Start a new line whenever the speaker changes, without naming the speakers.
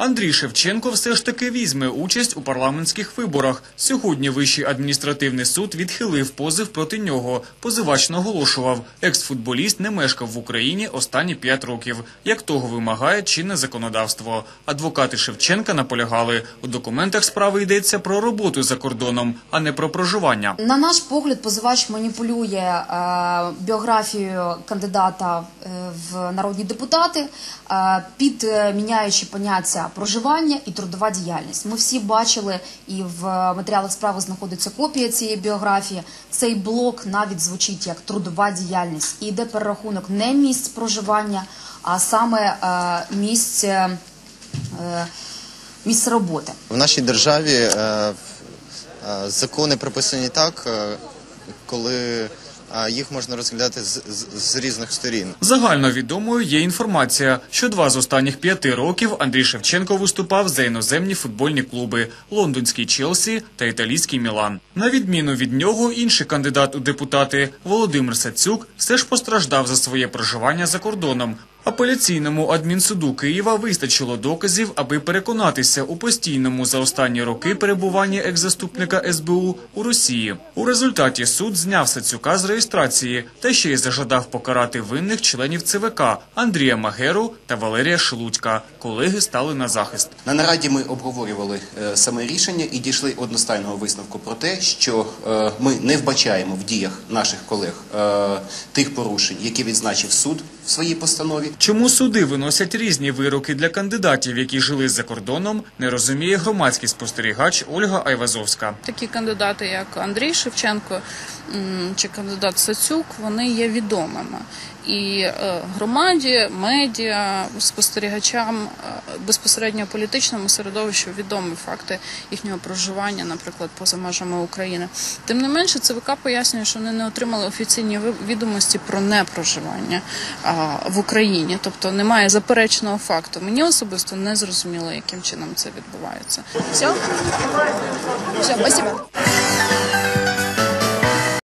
Андрій Шевченко все ж таки візьме участь у парламентських виборах. Сьогодні Вищий адміністративний суд відхилив позив проти нього. Позивач наголошував, екс-футболіст не мешкав в Україні останні п'ять років, як того вимагає чинне законодавство. Адвокати Шевченка наполягали, у документах справи йдеться про роботу за кордоном, а не про проживання.
На наш погляд, позивач маніпулює е, біографією кандидата е, в народні депутати, е, підміняючи поняття проживання і трудова діяльність. Ми всі бачили, і в матеріалах справи знаходиться копія цієї біографії. Цей блок навіть звучить як трудова діяльність і йде перерахунок не місць проживання, а саме е, місць, е, місць роботи.
В нашій державі е, закони прописані так, коли е, їх можна розглядати з, з, з різних сторін.
Загальновідомою є інформація, що два з останніх п'яти років Андрій Шевченко виступав за іноземні футбольні клуби лондонський Челсі та італійський Мілан. На відміну від нього, інший кандидат у депутати Володимир Сацюк все ж постраждав за своє проживання за кордоном. Апеляційному адмінсуду Києва вистачило доказів, аби переконатися у постійному за останні роки перебуванні екс-заступника СБУ у Росії. У результаті суд зняв Сацюка з реєстрації та ще й зажадав покарати винних членів ЦВК Андрія Магеру та Валерія Шелудька. Колеги стали на захист.
На нараді ми обговорювали е, саме рішення і дійшли одностайного висновку про те, що е, ми не вбачаємо в діях наших колег е, тих порушень, які відзначив суд в своїй постанові.
Чому суди виносять різні вироки для кандидатів, які жили за кордоном, не розуміє громадський спостерігач Ольга Айвазовська.
Такі кандидати, як Андрій Шевченко чи кандидат Сацюк, вони є відомими. І е, громаді, медіа, спостерігачам, е, безпосередньо політичному середовищу відомі факти їхнього проживання, наприклад, поза межами України. Тим не менше, ЦВК пояснює, що вони не отримали офіційні відомості про непроживання в Україні, тобто немає заперечного факту. Мені особисто не зрозуміло, яким чином це відбувається.
Все? Все, спасибо.